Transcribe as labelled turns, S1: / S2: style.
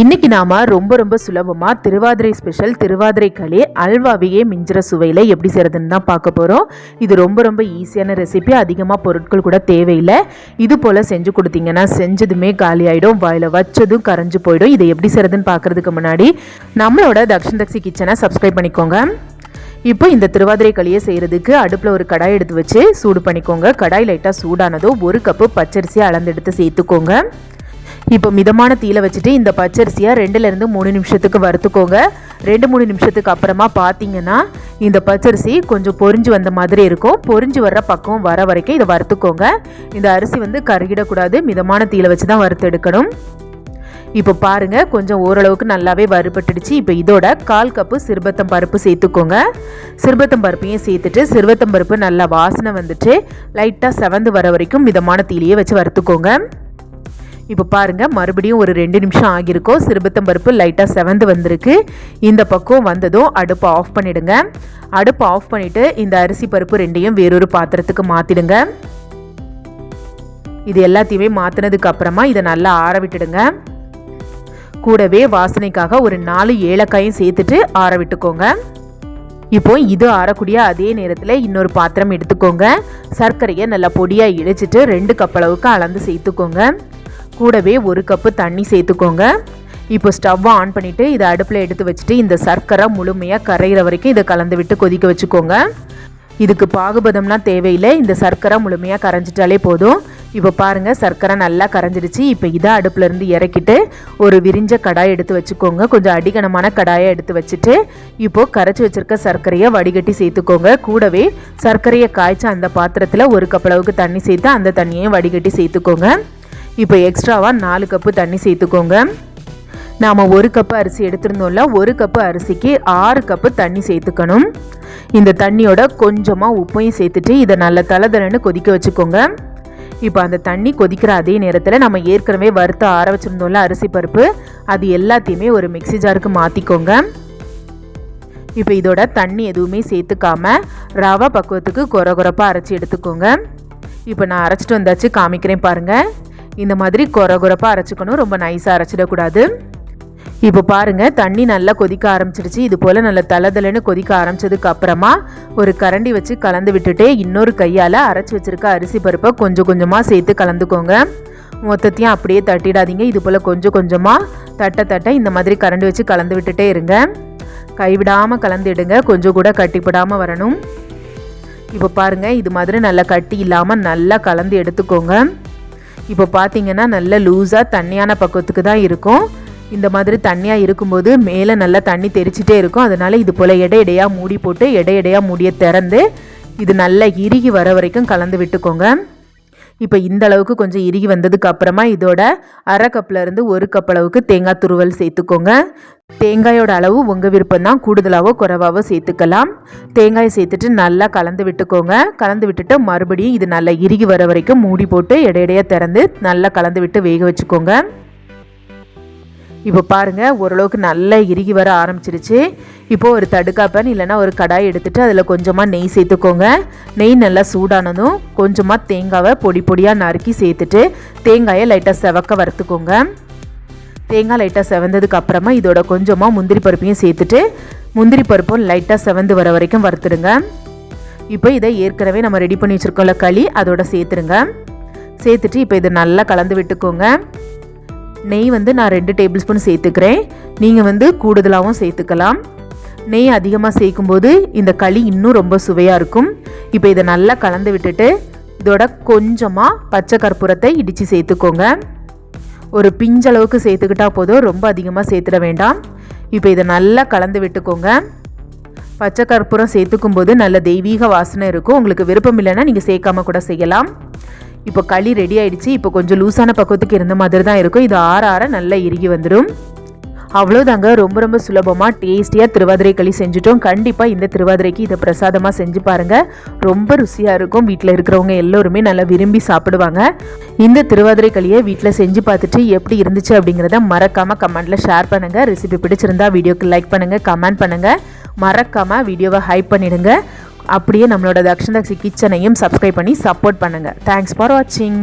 S1: இன்னைக்கு நாம ரொம்ப ரொம்ப சுலபமா திருவாதிரை ஸ்பெஷல் திருவாதிரை களி அல்வாவையே மிஞ்சுற சுவையில் எப்படி செய்யறதுன்னு தான் பார்க்க போகிறோம் இது ரொம்ப ரொம்ப ஈஸியான ரெசிபி அதிகமாக பொருட்கள் கூட தேவையில்லை. இது போல் செஞ்சு கொடுத்தீங்கன்னா செஞ்சதுமே காலி ஆகிடும் வாயில் வச்சதும் கரைஞ்சு போயிடும். இதை எப்படி செய்யறதுன்னு பார்க்கறதுக்கு முன்னாடி நம்மளோட தக்ஷன் தக்ஷி கிச்சனை சப்ஸ்கிரைப் பண்ணிக்கோங்க. இப்போ இந்த திருவாதிரை களியை செய்கிறதுக்கு அடுப்பில் ஒரு கடாய் எடுத்து வச்சு சூடு பண்ணிக்கோங்க. கடாய் லைட்டாக சூடானதோ ஒரு கப்பு பச்சரிசியை அளந்தெடுத்து சேர்த்துக்கோங்க. இப்போ மிதமான தீயில வச்சுட்டு இந்த பச்சரிசியை ரெண்டுலேருந்து மூணு நிமிஷத்துக்கு வறுத்துக்கோங்க. ரெண்டு மூணு நிமிஷத்துக்கு அப்புறமா பார்த்தீங்கன்னா இந்த பச்சரிசி கொஞ்சம் பொரிஞ்சு வந்த மாதிரி இருக்கும். பொரிஞ்சு வர்ற பக்கம் வர வரைக்கும் இதை வறுத்துக்கோங்க. இந்த அரிசி வந்து கருகிடக்கூடாது. மிதமான தீயில வச்சு தான் வறுத்து எடுக்கணும். இப்போ பாருங்கள் கொஞ்சம் ஓரளவுக்கு நல்லாவே வறுபட்டுடுச்சு. இப்போ இதோட கால் கப்பு சிறுபத்தம் பருப்பு சேர்த்துக்கோங்க. சிறுபத்தம் பருப்பையும் சேர்த்துட்டு சிறுபத்தம் பருப்பு நல்லா வாசனை வந்துட்டு லைட்டாக செவந்து வர வரைக்கும் மிதமான தீலையே வச்சு வறுத்துக்கோங்க. இப்போ பாருங்கள் மறுபடியும் ஒரு ரெண்டு நிமிஷம் ஆகியிருக்கோம் சிறுபத்தம் பருப்பு லைட்டாக செவந்து வந்திருக்கு. இந்த பக்கம் வந்ததும் அடுப்பை ஆஃப் பண்ணிடுங்க. அடுப்பை ஆஃப் பண்ணிவிட்டு இந்த அரிசி பருப்பு ரெண்டையும் வேறொரு பாத்திரத்துக்கு மாற்றிடுங்க இது எல்லாத்தையுமே மாற்றினதுக்கு அப்புறமா இதை நல்லா ஆற விட்டுடுங்க. கூடவே வாசனைக்காக ஒரு நாலு ஏலக்காயும் சேர்த்துட்டு ஆற விட்டுக்கோங்க. இப்போ இது ஆறக்கூடிய அதே நேரத்தில் இன்னொரு பாத்திரம் எடுத்துக்கோங்க. சர்க்கரையை நல்லா பொடியாக இழைச்சிட்டு ரெண்டு கப் அளவுக்கு அளந்து சேர்த்துக்கோங்க. கூடவே ஒரு கப்பு தண்ணி சேர்த்துக்கோங்க. இப்போ ஸ்டவ்வை ஆன் பண்ணிவிட்டு இதை அடுப்பில் எடுத்து வச்சுட்டு இந்த சர்க்கரை முழுமையாக கரையிற வரைக்கும் இதை கலந்து விட்டு கொதிக்க வச்சுக்கோங்க. இதுக்கு பாகுபதம்லாம் தேவையில்லை. இந்த சர்க்கரை முழுமையாக கரைஞ்சிட்டாலே போதும். இப்போ பாருங்கள் சர்க்கரை நல்லா கரைஞ்சிடுச்சு. இப்போ இதை அடுப்புலேருந்து இறக்கிட்டு ஒரு விரிஞ்ச கடாய் எடுத்து வச்சுக்கோங்க. கொஞ்சம் அடிகனமான கடாயை எடுத்து வச்சுட்டு இப்போது கரைச்சி வச்சுருக்க சர்க்கரையை வடிகட்டி சேர்த்துக்கோங்க. கூடவே சர்க்கரையை காய்ச்சி அந்த பாத்திரத்தில் ஒரு கப் அளவுக்கு தண்ணி சேர்த்து அந்த தண்ணியையும் வடிகட்டி சேர்த்துக்கோங்க. இப்போ எக்ஸ்ட்ராவாக நாலு கப்பு தண்ணி சேர்த்துக்கோங்க. நாம் ஒரு கப்பு அரிசி எடுத்திருந்தோம்ல ஒரு கப்பு அரிசிக்கு ஆறு கப்பு தண்ணி சேர்த்துக்கணும். இந்த தண்ணியோட கொஞ்சமாக உப்பையும் சேர்த்துட்டு இதை நல்ல தலைதலைன்னு கொதிக்க வச்சுக்கோங்க. இப்போ அந்த தண்ணி கொதிக்கிற அதே நேரத்தில் நம்ம ஏற்கனவே வறுத்து ஆற வச்சுருந்தோம்ல அரிசி பருப்பு அது எல்லாத்தையுமே ஒரு மிக்சி ஜாருக்கு மாற்றிக்கோங்க இப்போ இதோட தண்ணி எதுவுமே சேர்த்துக்காம ரவா பக்குவத்துக்கு குறை குறப்பாக அரைச்சி எடுத்துக்கோங்க. இப்போ நான் அரைச்சிட்டு வந்தாச்சு காமிக்கிறேன் பாருங்கள் இந்த மாதிரி குறை குறைப்பாக அரைச்சிக்கணும். ரொம்ப நைஸாக அரைச்சிடக்கூடாது. இப்போ பாருங்கள் தண்ணி நல்லா கொதிக்க ஆரம்பிச்சிருச்சு இது போல் நல்லா தளதளன்னு கொதிக்க ஆரம்பிச்சதுக்கு அப்புறமா ஒரு கரண்டி வச்சு கலந்து விட்டுட்டு இன்னொரு கையால் அரைச்சி வச்சுருக்க அரிசி பருப்பை கொஞ்சம் கொஞ்சமாக சேர்த்து கலந்துக்கோங்க. மொத்தத்தையும் அப்படியே தட்டிடாதீங்க. இது போல் கொஞ்சம் கொஞ்சமாக தட்ட தட்ட இந்த மாதிரி கரண்டி வச்சு கலந்து விட்டுட்டே இருங்க. கைவிடாமல் கலந்துடுங்க. கொஞ்சம் கூட கட்டிப்படாமல் வரணும். இப்போ பாருங்கள் இது மாதிரி நல்லா கட்டி இல்லாமல் நல்லா கலந்து எடுத்துக்கோங்க. இப்போ பார்த்தீங்கன்னா நல்ல லூஸாக தண்ணியான பக்கத்துக்கு தான் இருக்கும். இந்த மாதிரி தண்ணியாக இருக்கும்போது மேலே நல்லா தண்ணி தெரிச்சிட்டே இருக்கும். அதனால் இது போல் எடை எடையாக மூடி போட்டு எடை எடையாக மூடியை திறந்து இது நல்லா இறுகி வர வரைக்கும் கலந்து விட்டுக்கோங்க. இப்போ இந்த அளவுக்கு கொஞ்சம் இறுகி வந்ததுக்கு அப்புறமா இதோட அரை கப்பில் இருந்து ஒரு கப் அளவுக்கு தேங்காய் துருவல் சேர்த்துக்கோங்க. தேங்காயோட அளவு உங்கள் விருப்பம் தான் கூடுதலாகவோ குறைவாகவோ சேர்த்துக்கலாம். தேங்காயை சேர்த்துட்டு நல்லா கலந்து விட்டுக்கோங்க. கலந்து விட்டுட்டு மறுபடியும் இது நல்லா இறுகி வர வரைக்கும் மூடி போட்டு இடையிடையே திறந்து நல்லா கலந்து விட்டு வேக வச்சுக்கோங்க. இப்போ பாருங்கள் ஓரளவுக்கு நல்லா இறுகி வர ஆரம்பிச்சிருச்சு. இப்போது ஒரு தடுக்காப்பன் இல்லைனா ஒரு கடாய் எடுத்துகிட்டு அதில் கொஞ்சமாக நெய் சேர்த்துக்கோங்க. நெய் நல்லா சூடானதும் கொஞ்சமாக தேங்காவை பொடி பொடியாக நறுக்கி சேர்த்துட்டு தேங்காயை லைட்டாக செவக்க வறுத்துக்கோங்க. தேங்காய் லைட்டாக செவந்ததுக்கு அப்புறமா இதோட கொஞ்சமாக முந்திரி பருப்பையும் சேர்த்துட்டு முந்திரி பருப்பும் லைட்டாக செவந்து வர வரைக்கும் வறுத்துடுங்க. இப்போ இதை ஏற்கனவே நம்ம ரெடி பண்ணி வச்சுருக்கோம்ல களி அதோட சேர்த்துருங்க சேர்த்துட்டு இப்போ இதை நல்லா கலந்து விட்டுக்கோங்க. நெய் வந்து நான் ரெண்டு டேபிள் ஸ்பூன் சேர்த்துக்கிறேன். நீங்கள் வந்து கூடுதலாகவும் சேர்த்துக்கலாம். நெய் அதிகமாக சேர்க்கும்போது இந்த களி இன்னும் ரொம்ப சுவையாக இருக்கும். இப்போ இதை நல்லா கலந்து விட்டுட்டு இதோட கொஞ்சமாக பச்சை கற்பூரத்தை இடித்து சேர்த்துக்கோங்க. ஒரு பிஞ்சளவுக்கு சேர்த்துக்கிட்டா போதும் ரொம்ப அதிகமாக சேர்த்துட வேண்டாம். இப்போ இதை நல்லா கலந்து விட்டுக்கோங்க. பச்சை கற்பூரம் சேர்த்துக்கும் போது நல்ல தெய்வீக வாசனை இருக்கும். உங்களுக்கு விருப்பம் இல்லைன்னா நீங்கள் சேர்க்காம கூட செய்யலாம். இப்போ களி ரெடி ஆயிடுச்சு. இப்போ கொஞ்சம் லூஸான பக்குவத்துக்கு இருந்த மாதிரி தான் இருக்கும். இது ஆற ஆற நல்லா இறுகி வந்துடும் அவ்வளோதாங்க ரொம்ப ரொம்ப சுலபமாக டேஸ்டியாக திருவாதிரை களி செஞ்சுட்டோம். கண்டிப்பாக இந்த திருவாதிரைக்கு இதை பிரசாதமாக செஞ்சு பாருங்கள் ரொம்ப ருசியாக இருக்கும். வீட்டில் இருக்கிறவங்க எல்லோருமே நல்லா விரும்பி சாப்பிடுவாங்க. இந்த திருவாதிரை களியை வீட்டில் செஞ்சு பார்த்துட்டு எப்படி இருந்துச்சு அப்படிங்கிறத மறக்காமல் கமெண்ட்டில் ஷேர் பண்ணுங்கள் ரெசிபி பிடிச்சிருந்தா வீடியோக்கு லைக் பண்ணுங்கள் கமெண்ட் பண்ணுங்கள் மறக்காமல் வீடியோவை ஹைப் பண்ணிடுங்க. அப்படியே நம்மளோட தக்ஷன் தக்ஷி கிச்சனையும் சப்ஸ்கிரைப் பண்ணி சப்போர்ட் பண்ணுங்கள் தேங்க்ஸ் ஃபார் வாட்சிங்